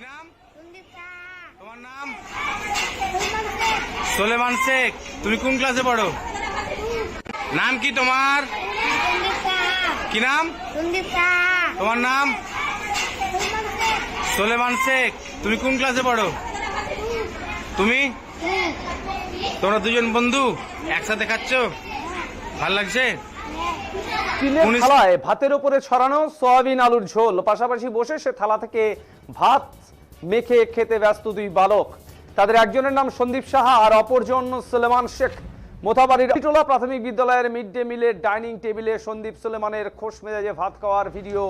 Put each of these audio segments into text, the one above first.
কি নাম তোমার নাম? সোলেমান শেখ। তুমি কোন ক্লাসে পড়ো? নাম কি তোমার? কি নাম? তোমার নাম? সলমান শেখ। সোলেমান শেখ। তুমি কোন ক্লাসে পড়ো? তুমি? তোমরা দুজন বন্ধু একসাথে খাচ্ছ? ভালো লাগছে? স্টিলের থালায় ভাতের উপরে ছড়ানো সয়াবিন আলুর ঝোল। পাশাপাশি বসে সে থালা থেকে ভাত মেখে খেতে ব্যস্ত দুই বালক। তাদের একজনের নাম সন্দীপ সাহা আর অপরজন সুলেমান শেখ। মোথাবাড়ির টিটোলা প্রাথমিক বিদ্যালয়ের মিড ডে মিলের ডাইনিং টেবিলে সন্দীপ সুলেমানের খোশ মেজাজে ভাত খাওয়ার ভিডিও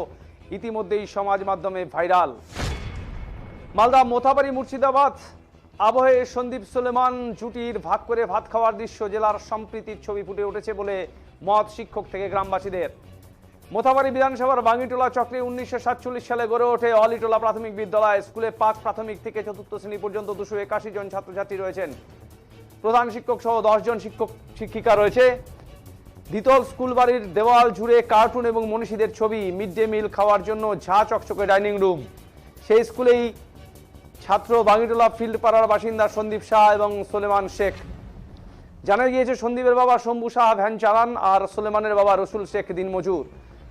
ইতিমধ্যেই সমাজ মাধ্যমে ভাইরাল। মালদা মোথাবাড়ি মুর্শিদাবাদ আবহে সন্দীপ সুলেমান জুটির ভাগ করে ভাত খাওয়ার দৃশ্য জেলার সম্প্রীতির ছবি ফুটে উঠেছে বলে মত শিক্ষক থেকে গ্রামবাসীদের। মোথাবাড়ি বিধানসভার বাঙ্গিটোলা চক্রে উনিশশো সাতচল্লিশ সালে গড়ে ওঠে অলিটোলা প্রাথমিক বিদ্যালয় স্কুলে পাঁচ প্রাথমিক থেকে চতুর্থ শ্রেণি পর্যন্ত দুশো একাশি জন ছাত্রছাত্রী রয়েছেন। প্রধান শিক্ষক সহ দশজন শিক্ষক শিক্ষিকা রয়েছে। দ্বিতল স্কুল বাড়ির দেওয়াল জুড়ে কার্টুন এবং মনীষীদের ছবি, মিড ডে মিল খাওয়ার জন্য ঝা চকচকে ডাইনিং রুম। সেই স্কুলেই ছাত্র বাঙ্গিটোলা ফিল্ড পাড়ার বাসিন্দা সন্দীপ শাহ এবং সোলেমান শেখ। জানা গিয়েছে, সন্দীপের বাবা শম্ভু শাহ ভ্যান চালান আর সোলেমানের বাবা রসুল শেখ দিনমজুর।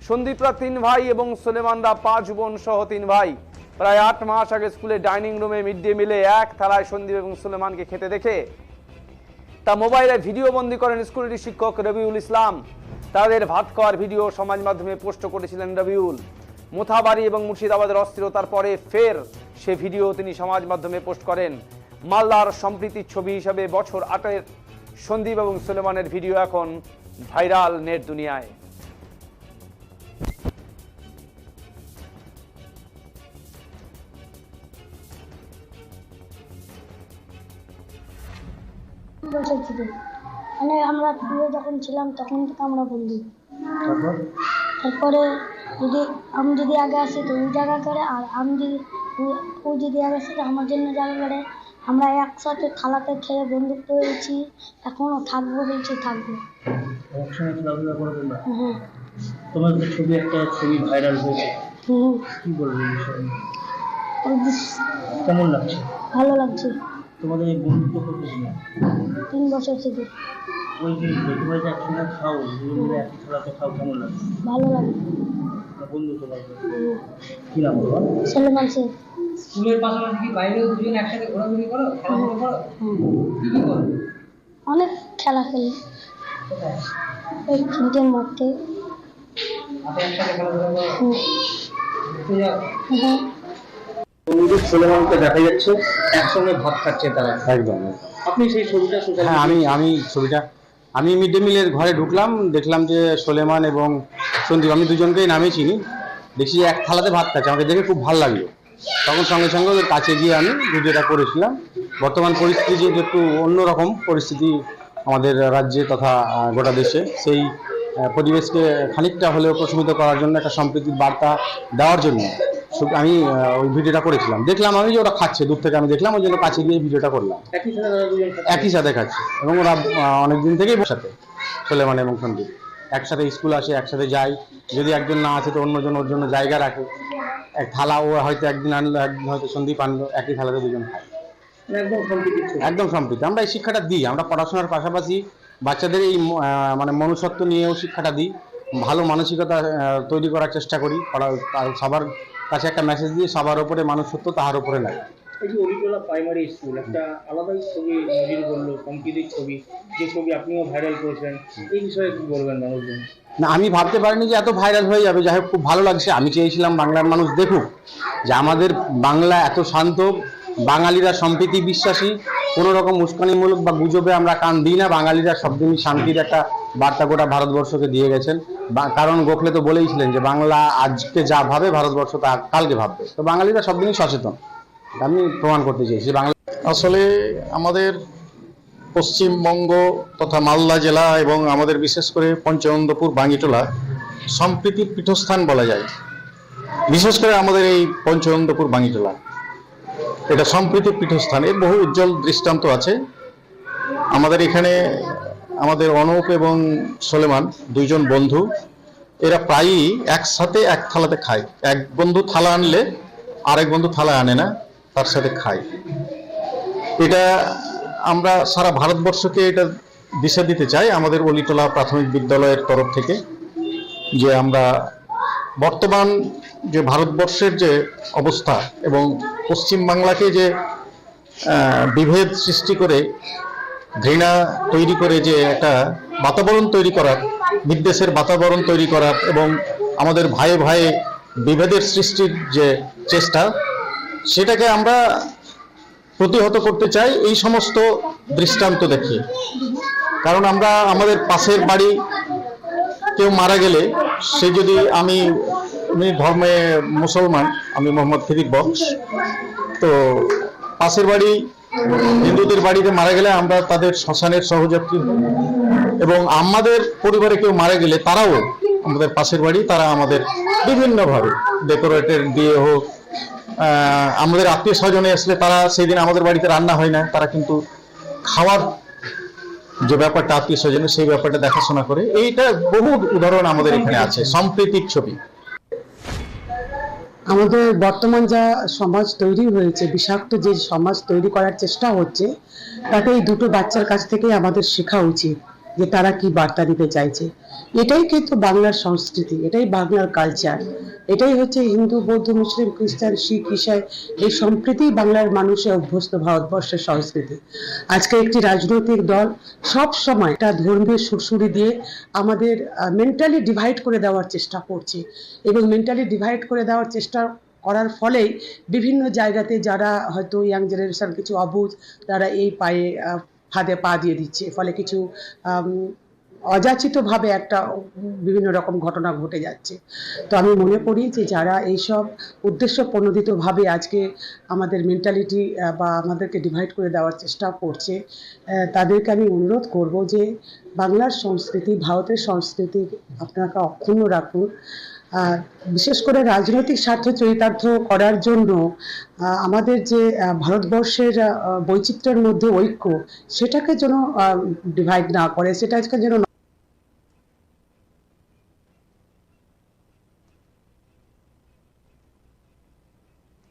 সন্দীপরা তিন ভাই এবং সোলেমানরা পাঁচ বোন সহ তিন ভাই। প্রায় আট মাস আগে স্কুলে ডাইনিং রুমে মিড ডে মিলে এক থালায় সন্দীপ এবং সোলেমানকে খেতে দেখে। তা মোবাইলে ভিডিও বন্দি করেন স্কুলের শিক্ষক রবিউল ইসলাম। তাদের ভাত খাওয়ার ভিডিও সমাজ মাধ্যমে পোস্ট করেছিলেন রবিউল। মোথাবাড়ি এবং মুর্শিদাবাদের অস্থিরতার পরে ফের সে ভিডিও তিনি সমাজ মাধ্যমে পোস্ট করেন। মালদার সম্প্রীতির ছবি হিসাবে বছর আটের সন্দীপ এবং সুলেমানের ভিডিও এখন ভাইরাল নেট দুনিয়ায়। বছর থেকে মানে আমরা প্রিয় যখন ছিলাম তখন থেকে আমরা বন্ধু। তারপরে? যদি আমি যদি আগে আসি তো ওই জায়গা করে আর আমি যদি ও- ও যদি আগে আসে তো আমার জন্য জায়গা করে। আমরা একসাথে থালাতে খেয়ে বন্ধুত্ব হয়েছি এখনও থাকব বলছি থাকব। একসঙ্গে খেলাধুলা করে তোমরা হ্যাঁ তোমার ছবি একটা ছবি ভাইরাল হয়েছে? হুম। কি বলব বিষয়ে? কেমন লাগছে? ভালো লাগছে। তোমাদের এই বন্ধুত্ব কত তিন বছর থেকে। ওই যে তোমরা যে একসঙ্গে খাও। মিলে একই খেলাতে খাও কেমন লাগছে? ভালো লাগে। না বন্ধু তোমার কি নাম তোমার? সলমান শেখ স্কুলের পাশাপাশি কি বাইরেও দুজন একসাথে ঘোরাঘুরি করো খেলাধুলা করো? কি কি করো? অনেক খেলা খেলি। কোথায়? ওই তিনটের মধ্যে একসাথে খেলাধুলা করো? হ্যাঁ দেখা যাচ্ছে একসঙ্গে ভাত খাচ্ছে তারা। একদম। আপনি সেই ছবিটা সোশ্যাল হ্যাঁ আমি আমি ছবিটা আমি মিড ডে মিলের ঘরে ঢুকলাম দেখলাম যে সোলেমান এবং সন্দীপ আমি দুজনকেই নামে চিনি। দেখছি যে এক থালাতে ভাত খাচ্ছে আমাকে দেখে খুব ভালো লাগল। তখন সঙ্গে সঙ্গে ওদের কাছে গিয়ে আমি ভিডিওটা করেছিলাম। বর্তমান পরিস্থিতি যেহেতু একটু অন্যরকম পরিস্থিতি আমাদের রাজ্যে তথা গোটা দেশে সেই পরিবেশকে খানিকটা হলেও প্রশমিত করার জন্য একটা সম্প্রীতির বার্তা দেওয়ার জন্য আমি ওই ভিডিওটা করেছিলাম। দেখলাম আমি যে ওরা খাচ্ছে দূর থেকে আমি দেখলাম ওই জন্য কাছে গিয়ে ভিডিওটা করলাম। একই সাথে খাচ্ছে। একই সাথে খাচ্ছে। এবং ওরা অনেক দিন থেকেই সাথে সোলেমান এবং সন্দীপ। একসাথে স্কুল আসে একসাথে যায়। যদি একজন না আসে তো অন্যজন ওর জন্য জায়গা রাখে। এক থালা ও হয়তো একদিন আনলো একদিন হয়তো সন্দীপ আনলো একই থালাতে দুজন খায়। একদম সম্পৃক্ত একদম সম্প্রীতি আমরা এই শিক্ষাটা দিই আমরা পড়াশোনার পাশাপাশি বাচ্চাদের এই মানে মনুষ্যত্ব নিয়েও শিক্ষাটা দিই। ভালো মানসিকতা তৈরি করার চেষ্টা করি। সবার কাছে একটা মেসেজ দিয়ে সবার উপরে মানুষত্ব তাহার ওপরে নাই এই যে অলিটোলা প্রাইমারি স্কুল একটা আলাদাই ছবি নজির বলল সম্প্রীতির ছবি। যে ছবি আপনিও ভাইরাল করেছেন এই বিষয়ে কি বলবেন মানুষজন? না, আমি ভাবতে পারিনি যে এত ভাইরাল হয়ে যাবে। যাই হোক, খুব ভালো লাগছে। আমি চেয়েছিলাম বাংলার মানুষ দেখুক যে আমাদের বাংলা এত শান্ত, বাঙালিরা সম্প্রীতি বিশ্বাসী কোনো রকম উস্কানিমূলক বা গুজবে আমরা কান দিই না। বাঙালিরা সবদিনই শান্তির একটা বার্তা গোটা ভারতবর্ষকে দিয়ে গেছেন। কারণ গোখলে তো বলেইছিলেন যে বাংলা আজকে যা ভাবে, ভারতবর্ষ তা কালকে ভাববে। তো বাঙালিরা সবদিনই সচেতন। আমি প্রমাণ করতে চেয়েছি যে বাংলা আসলে আমাদের পশ্চিমবঙ্গ তথা মালদা জেলা এবং আমাদের বিশেষ করে পঞ্চনন্দপুর, বাঙ্গিটোলা সম্প্রীতির পীঠস্থান বলা যায়। বিশেষ করে আমাদের এই পঞ্চনন্দপুর, বাঙ্গিটোলা। এটা সম্প্রীতির পীঠস্থান। এর বহু উজ্জ্বল দৃষ্টান্ত আছে। আমাদের এখানে আমাদের অনুপ এবং সোলেমান দুইজন বন্ধু। এরা প্রায়ই একসাথে এক থালাতে খায়। এক বন্ধু থালা আনলে আরেক বন্ধু থালা আনে না। তার সাথে খাই। এটা আমরা সারা ভারতবর্ষকে এটা দিশা দিতে চাই আমাদের অলিটোলা প্রাথমিক বিদ্যালয়ের তরফ থেকে যে আমরা বর্তমান যে ভারতবর্ষের যে অবস্থা এবং পশ্চিম বাংলাকে যে বিভেদ সৃষ্টি করে ঘৃণা তৈরি করে যে একটা বাতাবরণ তৈরি করার, বিদ্বেষের বাতাবরণ তৈরি করার এবং আমাদের ভাইয়ে ভাইয়ে বিভেদের সৃষ্টির যে চেষ্টা সেটাকে আমরা প্রতিহত করতে চাই, এই সমস্ত দৃষ্টান্ত দেখিয়ে কারণ আমরা আমাদের পাশের বাড়ি কেউ মারা গেলে সে যদি আমি আমি ধর্মে মুসলমান, আমি মোহাম্মদ ফিরিক বক্স, তো পাশের বাড়ি হিন্দুদের বাড়িতে মারা গেলে আমরা তাদের শ্মশানের সহযাত্রী এবং আমাদের পরিবারে কেউ মারা গেলে তারাও আমাদের পাশের বাড়ি, তারা আমাদের বিভিন্নভাবে, ডেকোরেটেড দিয়ে হোক আমাদের আত্মীয় স্বজনে আসলে তারা সেই দিন আমাদের বাড়িতে রান্না হয় না, তারা কিন্তু খাওয়ার যে ব্যাপারটা আত্মীয় স্বজনের, সেই ব্যাপারটা দেখাশোনা করে। এইটা বহু উদাহরণ আমাদের এখানে আছে সম্প্রীতির ছবি। আমাদের বর্তমান যা সমাজ তৈরি হয়েছে, বিষাক্ত যে সমাজ তৈরি করার চেষ্টা হচ্ছে তাতে এই দুটো বাচ্চার কাছ থেকে আমাদের শেখা উচিত। যে তারা কি বার্তা দিতে চাইছে। এটাই কিন্তু বাংলার সংস্কৃতি, এটাই বাংলার কালচার এটাই হচ্ছে হিন্দু, বৌদ্ধ, মুসলিম, খ্রিস্টান, শিখ ইসাই এই সম্প্রীতি বাংলার মানুষের অভ্যস্ত, ভারতবর্ষের সংস্কৃতি। আজকে একটি রাজনৈতিক দল সব সময় একটা ধর্মীয় সুরসুরি দিয়ে আমাদের মেন্টালি ডিভাইড করে দেওয়ার চেষ্টা করছে এবং মেন্টালি ডিভাইড করে দেওয়ার চেষ্টা করার ফলেই বিভিন্ন জায়গাতে যারা হয়তো ইয়াং জেনারেশন কিছু অবুঝ তারা এই পায়ে ফাঁদে পা দিয়ে দিচ্ছে। ফলে কিছু অযাচিতভাবে একটা বিভিন্ন রকম ঘটনা ঘটে যাচ্ছে। তো আমি মনে করি যে যারা এইসব উদ্দেশ্য প্রণোদিতভাবে আজকে আমাদের মেন্টালিটি বা আমাদেরকে ডিভাইড করে দেওয়ার চেষ্টা করছে তাদেরকে আমি অনুরোধ করব যে বাংলার সংস্কৃতি, ভারতের সংস্কৃতি আপনারা অক্ষুণ্ণ রাখুন। বিশেষ করে রাজনৈতিক স্বার্থ চরিতার্থ করার জন্য আমাদের যে ভারতবর্ষের বৈচিত্র্যের মধ্যে ঐক্য, সেটাকে যেন ডিভাইড না করে, সেটাকে যেন